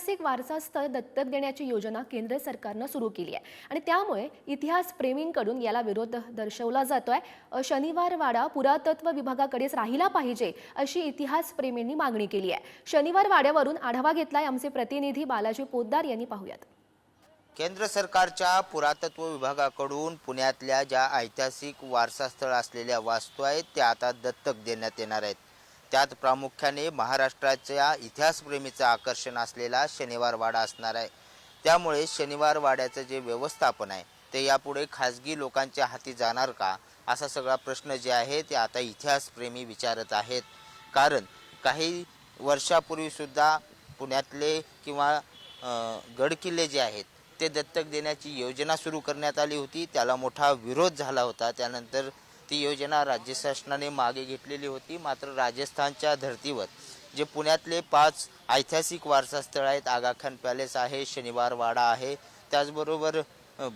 ऐतिहासिक वारसा स्थळ दत्तक देण्याची योजना केंद्र सरकारनं सुरू केली आहे. आणि त्यामुळे इतिहास प्रेमींकडून याला विरोध दर्शवला जातोय. आहे शनिवार वाडा पुरातत्व विभागाकडेच राहिला पाहिजे अशी इतिहास प्रेमींनी मागणी केली आहे. शनिवार वाड्यावरून आढावा घेतलाय आमचे प्रतिनिधी बालाजी पोद्दार यांनी पाहूयात. केंद्र सरकारच्या पुरातत्व विभागाकडून पुण्यातल्या ज्या ऐतिहासिक वारसास्थळ असलेल्या वास्तू आहेत त्या आता दत्तक देण्यात येणार आहेत. त्यात प्रामुख्याने महाराष्ट्राच्या इतिहासप्रेमीचं आकर्षण असलेला शनिवार वाडा असणार आहे. त्यामुळे शनिवार वाड्याचं जे व्यवस्थापन आहे ते यापुढे खाजगी लोकांच्या हाती जाणार का? असा सगळा प्रश्न जे आहे ते आता इतिहासप्रेमी विचारत आहेत. कारण काही वर्षापूर्वीसुद्धा पुण्यातले किंवा गडकिल्ले जे आहेत ते दत्तक देण्याची योजना सुरू करण्यात आली होती. त्याला मोठा विरोध झाला होता. त्यानंतर ती योजना राज्य शासनाने मागे घेतलेली होती मात्र राजस्थानच्या धर्तीवर जे पुण्यातले पाच ऐतिहासिक वारसास्थळ आहेत आगाखान पॅलेस आहे शनिवार वाडा आहे त्याचबरोबर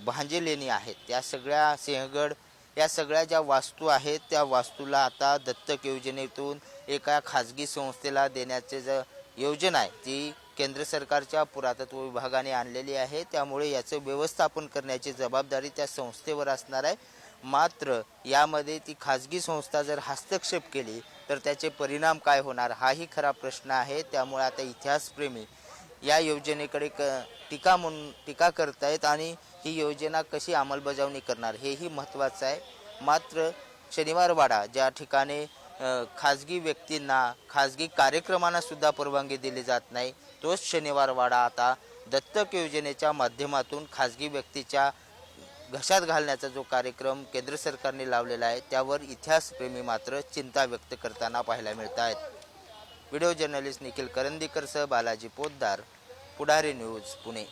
भांजे लेणी आहेत. त्या सगळ्या सिंहगड या सगळ्या ज्या वास्तू आहेत त्या वास्तूला आता दत्तक योजनेतून एका खाजगी संस्थेला देण्याचे ज योजना आहे ती केंद्र सरकारच्या पुरातत्व विभागाने आणलेली आहे. त्यामुळे याचं व्यवस्थापन करण्याची जबाबदारी त्या संस्थेवर असणार आहे. मात्र यामध्ये ती खाजगी संस्था जर हस्तक्षेप केली तर त्याचे परिणाम काय होणार हाही खरा प्रश्न आहे. त्यामुळे आता इतिहासप्रेमी या योजनेकडे क टीका म्हणून टीका करतायत आणि ही योजना कशी अंमलबजावणी करणार हेही महत्त्वाचं आहे. मात्र शनिवारवाडा ज्या ठिकाणी खाजगी व्यक्तींना खाजगी कार्यक्रमांना सुद्धा परवानगी दिली जात नाही. तोच शनिवार वाडा आता दत्तक योजनेच्या माध्यमातून खाजगी व्यक्तीच्या घशात घालण्याचा जो कार्यक्रम केंद्र सरकारने लावलेला आहे त्यावर इतिहासप्रेमी मात्र चिंता व्यक्त करताना पाहायला मिळत आहेत. व्हिडिओ जर्नलिस्ट निखिल करंदीकरसह बालाजी पोद्दार पुढारी न्यूज पुणे.